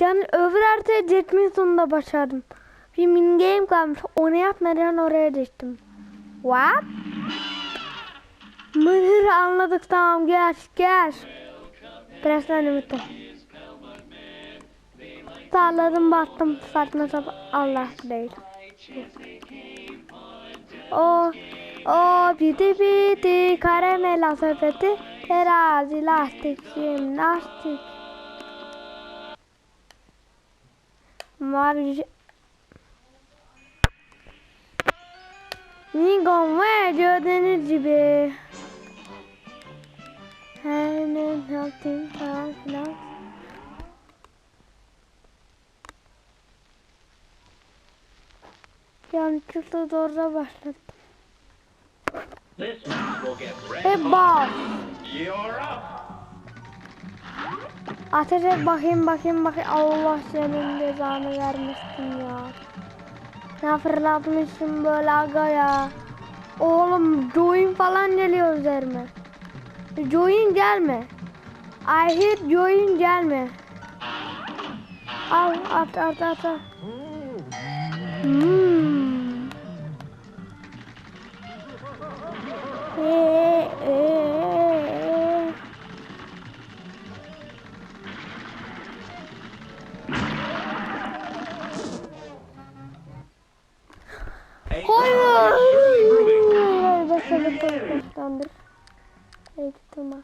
Yani öbür haritaya geçmeyi sonunda başardım. Bir mini game kalmış. Onu yapmadan oraya geçtim. What? Mınırı anladık tamam gel gel. Daha ümitte. Sağladım battım saçma sapan Allah değil. O o biti biti karamela sepeti terazi lastik jimnastik. Marj Nigon ve gördüğünüz gibi her ne yaptım falan filan. Yanlışlıkla doğru başladım. Hot. bas. You're up. Ateş et bakayım bakayım bakayım. Allah senin cezanı vermişsin ya. Ne fırlatmışsın böyle aga ya. Oğlum join falan geliyor üzerime. Join gelme. I hit join gelme. Al at at at. at. Hmm. Hey tamam.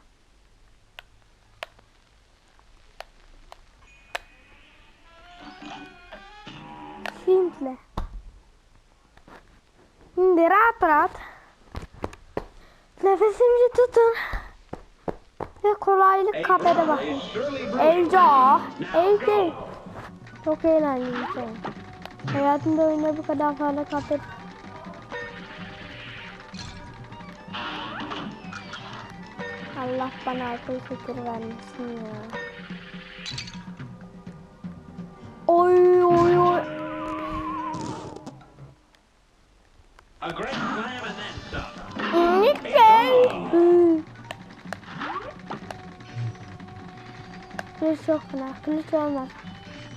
Şimdi. Şimdi rahat rahat. Nefesinizi tutun. Ve kolaylık kafede bakın. Evca. Evde. Çok şu an. Hayatımda oyunda bu kadar fazla kafe Allah bana akıl fikir vermesin ya. Oy oy oy. Hı. Kılıç çok fena. Kılıç olmaz.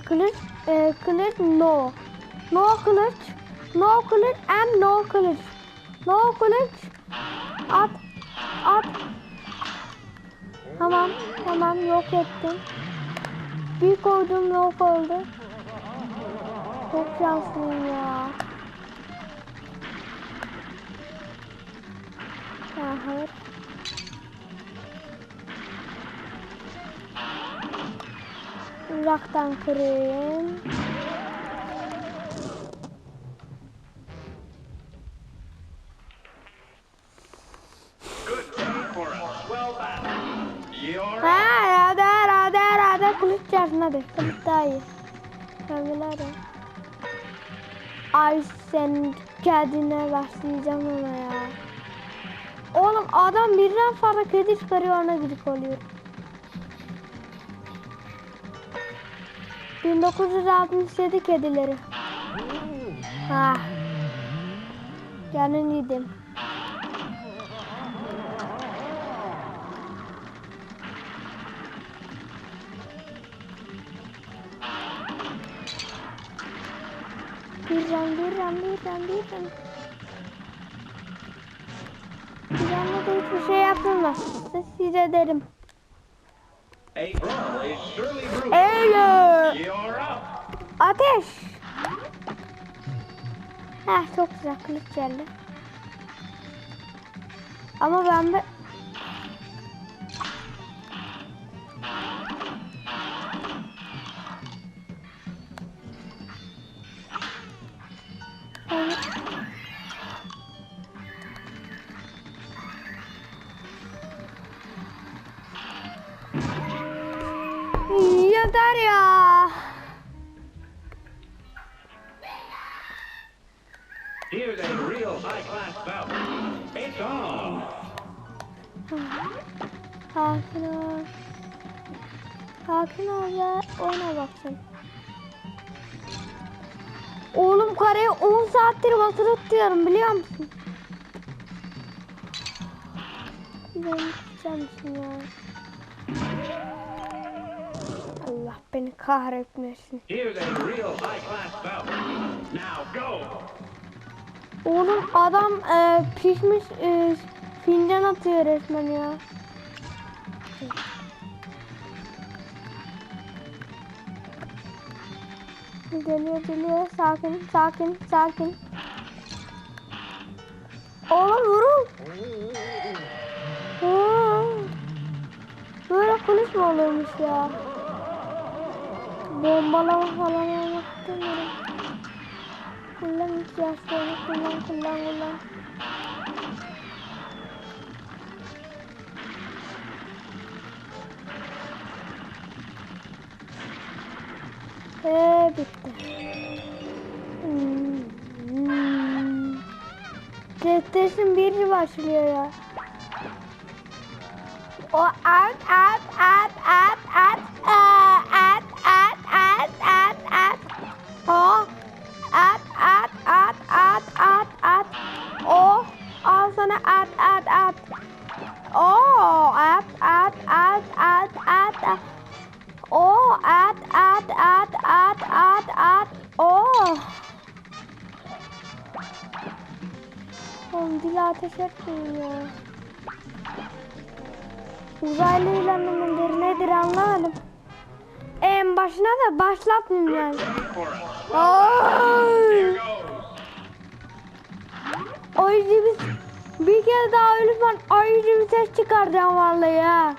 Kılıç, e, kılıç no. No kılıç. No kılıç and no kılıç. No kılıç. At. At. Tamam. Tamam yok ettim. Bir koydum yok oldu. Çok şanslıyım ya. Ha, hayır. Uzaktan kırayım. Ha hadi hadi hadi kılıç hadi. Kılıç daha iyi. Hadi. Ay sen kendine başlayacağım ona ya. Oğlum adam birden fazla kedi çıkarıyor ona gıcık oluyor. 1967 kedileri. Ha. Canın yedim. Can, bir can, bir can. Bir canla da hiçbir şey yapılmaz. Size derim. A brawl is surely brewing. Eyle! You're up. Ateş! Heh çok güzel kılıç geldi. Ama ben de... Sakin ol. Sakin ol ve oyna baksın. Oğlum kareye 10 saattir basılı tutuyorum biliyor musun? Ben tutacağım ya? Allah beni kahretmesin. Oğlum adam e, pişmiş e, fincan atıyor resmen ya. Geliyor geliyor sakin sakin sakin. Oğlum vurun. Böyle konuşma olurmuş ya. Bombalama falan istemiyorum. Kullan ihtiyaçlarını kullan kullan kullan. fasulye. O an an Oğlum dil ateş ya. Uzaylı ilanı mıdır nedir anlamadım. En başına da başlatmayayım yani. Goes. Ayıcı bir, bir kere daha ölürsen ayıcı bir ses çıkaracağım vallahi ya.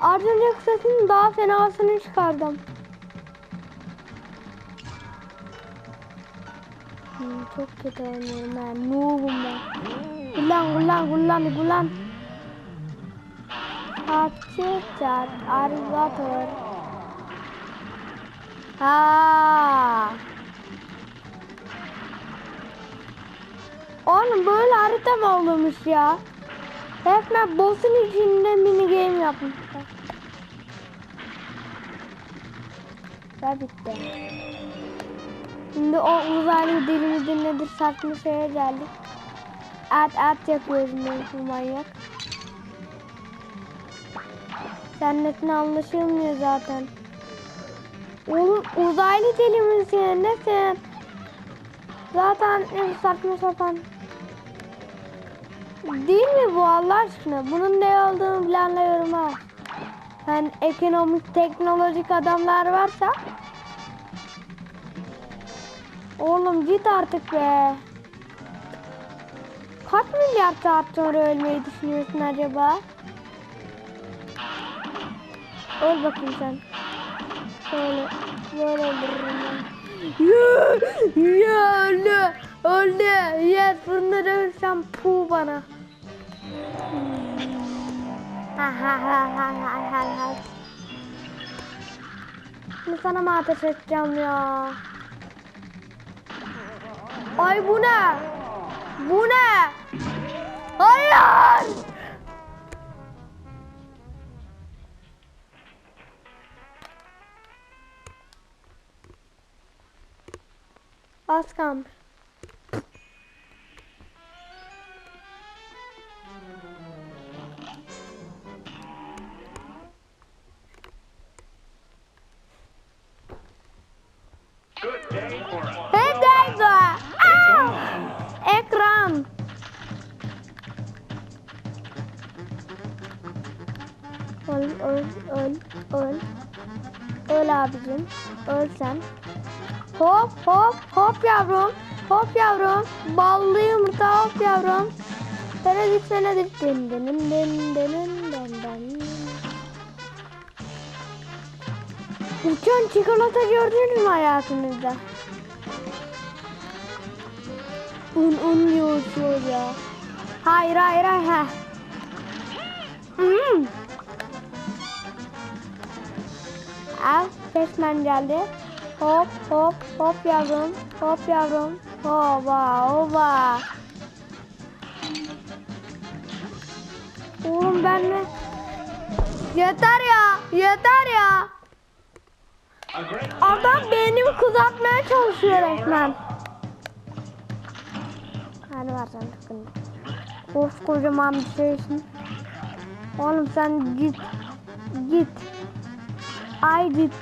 Az önceki sesin daha fenasını çıkardım. Çok kötü oynuyorum ben. Noob'um ben. Kullan kullan kullan kullan. Hapçı çat arıgatör. Ha. Oğlum böyle harita mı olurmuş ya? Resmen boss'un içinde mini game yapmışlar. Ve bitti. Şimdi o uzaylı dilimizin nedir saçma şeye geldik. At at yapıyoruz bu manyak. Seninle anlaşılmıyor zaten. Oğlum uzaylı misin? Nesin? Zaten e, saçma sapan. Değil mi bu Allah aşkına? Bunun ne olduğunu planlıyorum ha. Yani ekonomik, teknolojik adamlar varsa. Oğlum git artık be. Kaç milyar saat sonra ölmeyi düşünüyorsun acaba? Öl bakayım sen. Şöyle, böyle öldürürüm ben. Ya, öldü, öldü. Yes, bunu dövsem pu bana. Ha ha ha ha ha ha ha. Şimdi sana mı ateş edeceğim ya? Ay bu ne? Bu ne? Hayır! Az kalmış. Uçan çikolata gördünüz mü hayatınızda? Un un diyor uçuyor ya. Hayır hayır hayır. ha. Hmm. Al Batman geldi. Hop hop hop yavrum. Hop yavrum. Hoba hoba. Oğlum ben mi? Yeter ya. Yeter ya. Adam beynimi kızartmaya çalışıyor resmen. Hadi var sen sıkıntı. Koskocaman bir şeysin. Oğlum sen git. Git. Ay git.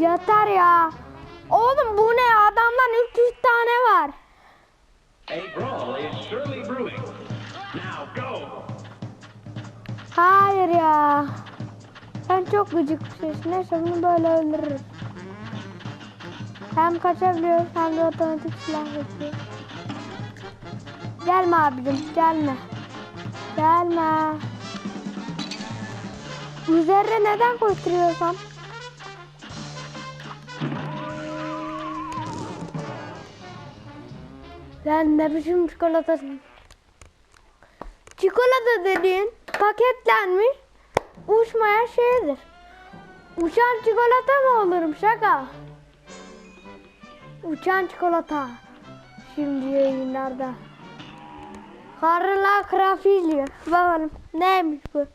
Yeter ya. Oğlum bu ne? Adamdan 300 tane var. Hayır ya. Sen çok gıcık bir şeysin. Neyse bunu böyle öldürürüz. Hem kaçabiliyoruz hem de otomatik silah yapıyor. Gelme abicim gelme. Gelme. Üzerine neden koşturuyorsan? Lan ne biçim çikolatasın? Çikolata dediğin paketlenmiş uçmayan şeydir. Uçan çikolata mı olurum şaka? Uçan çikolata. Şimdi yayınlarda. Karla Krafilya. Bakalım neymiş bu?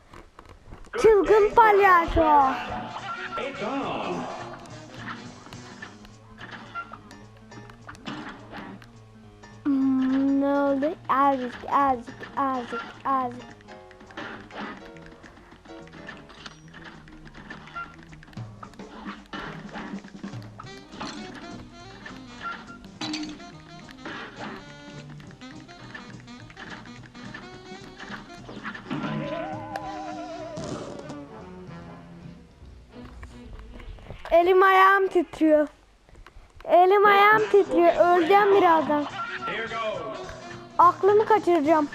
Çılgın palyaço. Ne oldu? Azıcık, azıcık, azıcık, azıcık. Elim ayağım titriyor. Elim ayağım titriyor. Öleceğim birazdan. Aklımı kaçıracağım.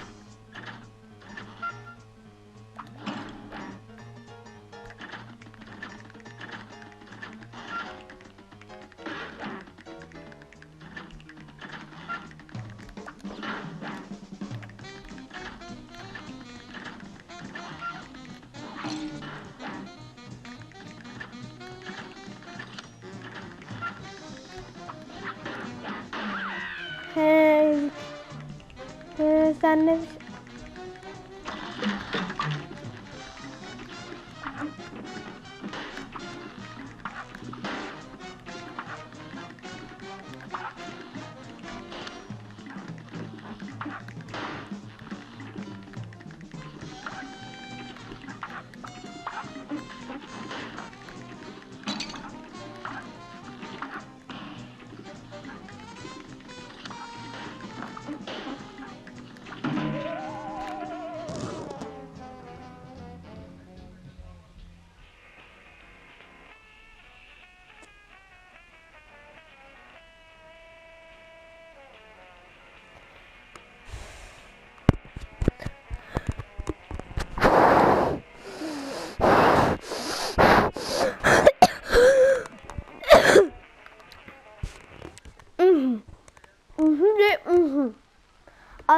Hey. Ee, sen ne?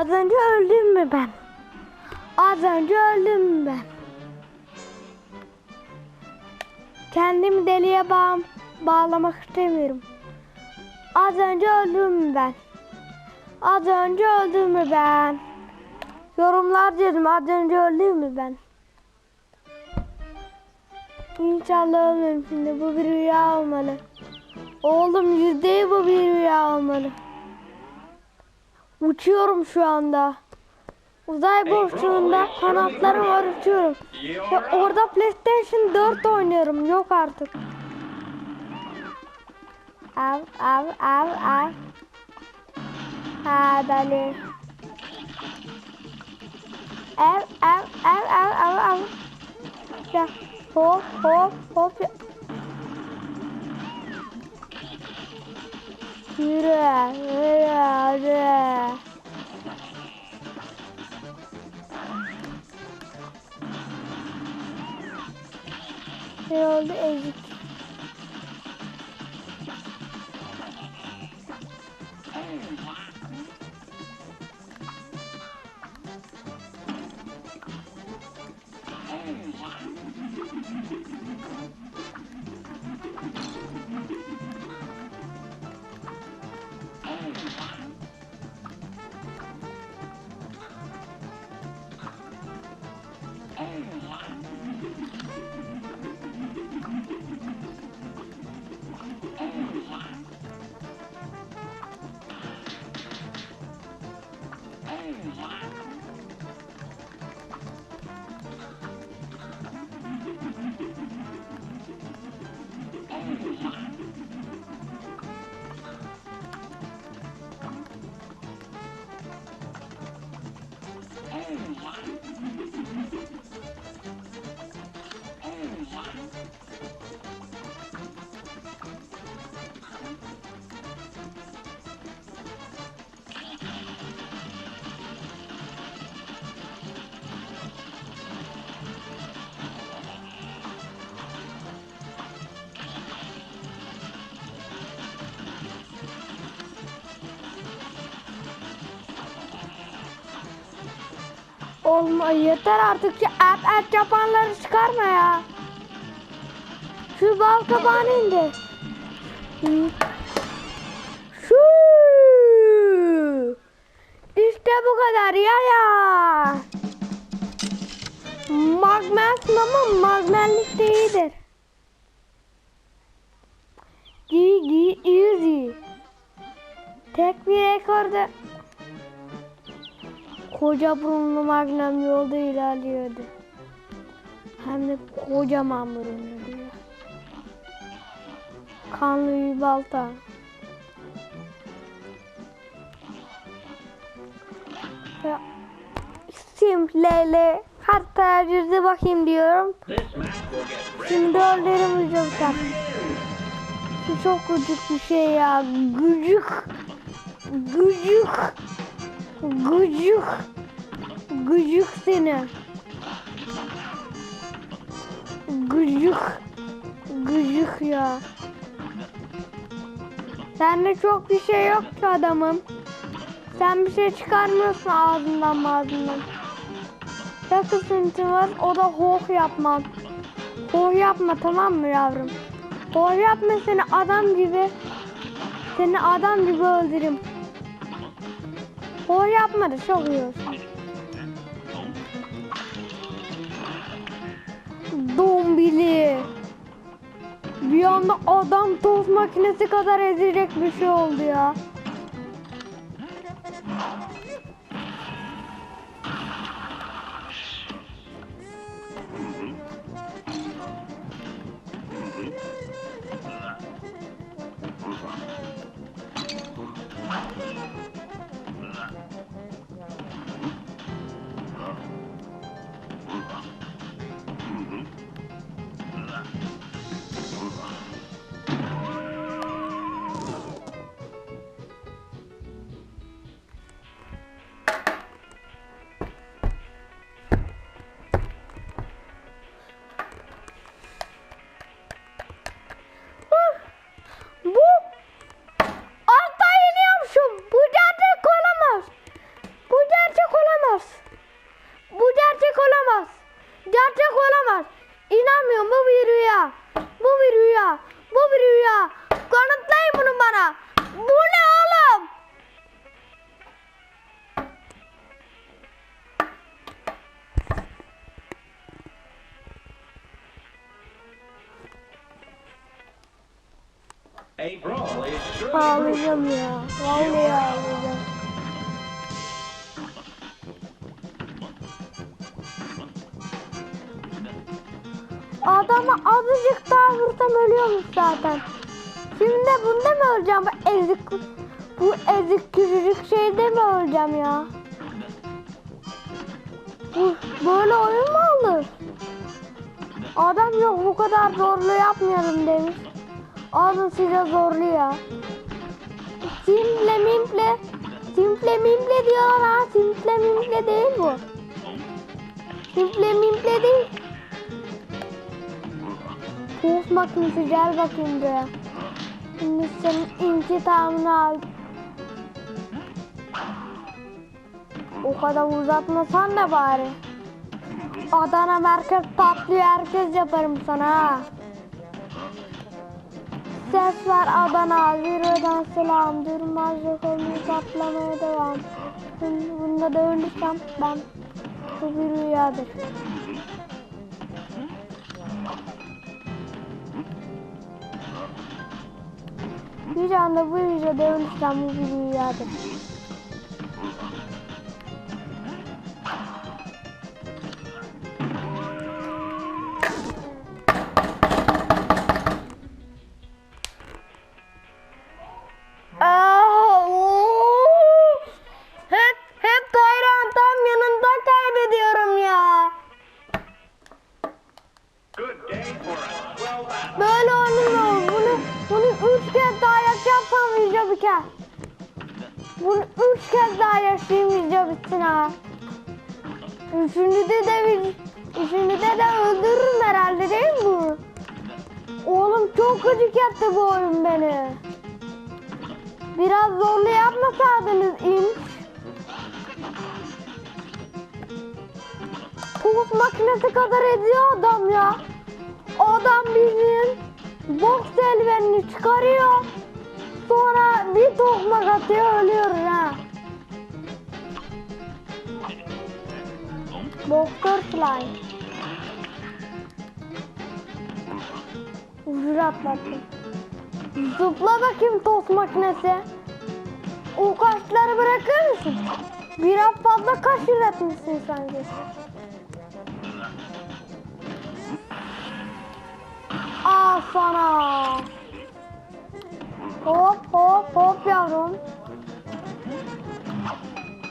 Az önce öldüm mü ben? Az önce öldüm mü ben? Kendimi deliye bağ bağlamak istemiyorum. Az önce öldüm mü ben? Az önce öldüm mü ben? Yorumlar dedim az önce öldüm mü ben? İnşallah ölmem şimdi bu bir rüya olmalı. Oğlum yüzdeyi bu bir rüya olmalı. Uçuyorum şu anda. Uzay boşluğunda kanatlarım var uçuyorum. Up. orada PlayStation 4 oynuyorum. Yok artık. Av av av av. Ha dali. Ev ev ev ev ev ev. Ya hop hop hop. Yürü, yürü, yürü. Ne oldu ezik? Olma yeter artık şu et et yapanları çıkarma ya. Şu bal kabağını indir. Şu. İşte bu kadar ya ya. Magmelsin ama magmellik de iyidir. Gigi easy. Tek bir rekorda koca burunlu magnum yolda ilerliyordu. Hem de kocaman burunlu diyor. Kanlı bir balta. Ya, Simple hatta yüzü bakayım diyorum. Şimdi öldürüm ucuktan. Bu çok gıcık bir şey ya. Gıcık. Gıcık. Gıcık. Gıcık seni. Gıcık. Gıcık ya. Sende çok bir şey yok ki adamım. Sen bir şey çıkarmıyorsun ağzından ağzından. Tek sıkıntı var o da hoh yapman. Hoh yapma tamam mı yavrum? Hoh yapma seni adam gibi seni adam gibi öldürürüm. Hoh yapma da çok iyi. Dombili. Bir anda adam toz makinesi kadar ezilecek bir şey oldu ya. Ağlayacağım ya. Vallahi ağlayacağım. Adamı azıcık daha vursam ölüyormuş zaten. Şimdi bunda mı öleceğim? Bu ezik, bu ezik küçücük şeyde mi öleceğim ya? Bu, böyle oyun mu olur? Adam yok bu kadar zorlu yapmayalım demiş. Alın size zorlu ya. Simple mimple. Simple mimple diyorlar ha. Simple mimple değil bu. Simple mimple değil. Tost makinesi gel bakayım buraya. Şimdi senin intikamını al. O kadar uzatmasan da bari. Adana merkez patlıyor herkes yaparım sana ha. Ses ver Adana, Zirveden selam, durmaz olmuş patlamaya devam. Bunda da ölürsem ben bu bir rüyadır. Bir anda bu rüyada ölürsem bu bir rüyadır. Tost makinesi kadar ediyor adam ya. Adam bizim boks eldivenini çıkarıyor. Sonra bir tokmak atıyor ölüyoruz ha. Boxer fly. Ucur atlattım. Zıpla bakayım tost makinesi. O kaşları bırakır mısın? Biraz fazla kaş üretmişsin sanki. Al sana. Hop hop hop yavrum.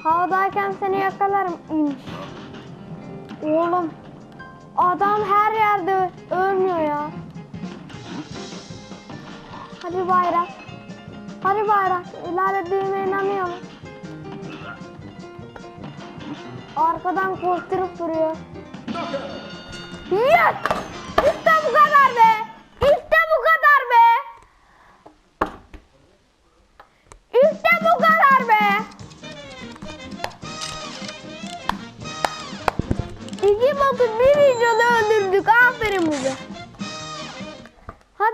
Havadayken seni yakalarım inç. Oğlum adam her yerde ölmüyor ya. Hadi bayrak. Hadi bayrak. İlerlediğime inanıyorum. Arkadan koşturup duruyor. Yes! İşte bu kadar be!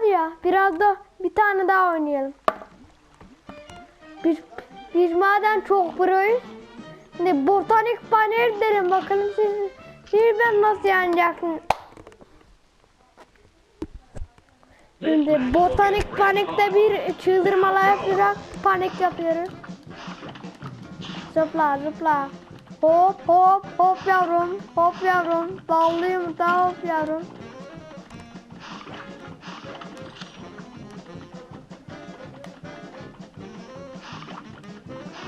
Ya biraz da bir tane daha oynayalım. Biz, biz madem çok proyuz. Şimdi botanik panel derim bakalım siz, siz ben nasıl yenacaksın. Şimdi botanik panikte bir çıldırmalar yapıyoruz. Panik yapıyoruz. Zıpla zıpla. Hop hop hop yavrum. Hop yavrum. Dallıyım da hop yavrum.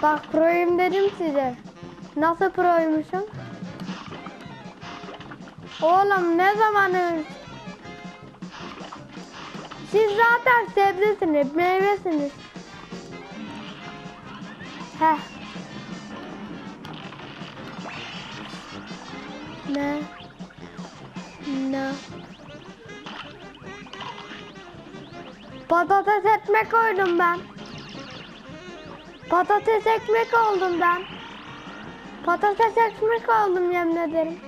Bak proyum dedim size. Nasıl proymuşum? Oğlum ne zamanı? Siz zaten sebzesiniz, meyvesiniz. Heh. Ne? Ne? Patates ekmek koydum ben. Patates ekmek oldum ben. Patates ekmek oldum yemin ederim.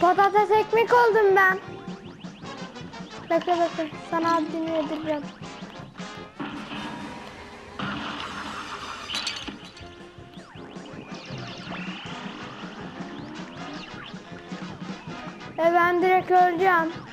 Patates ekmek oldum ben. Bekle bekle sana abdini yedireceğim. Ben direkt öleceğim.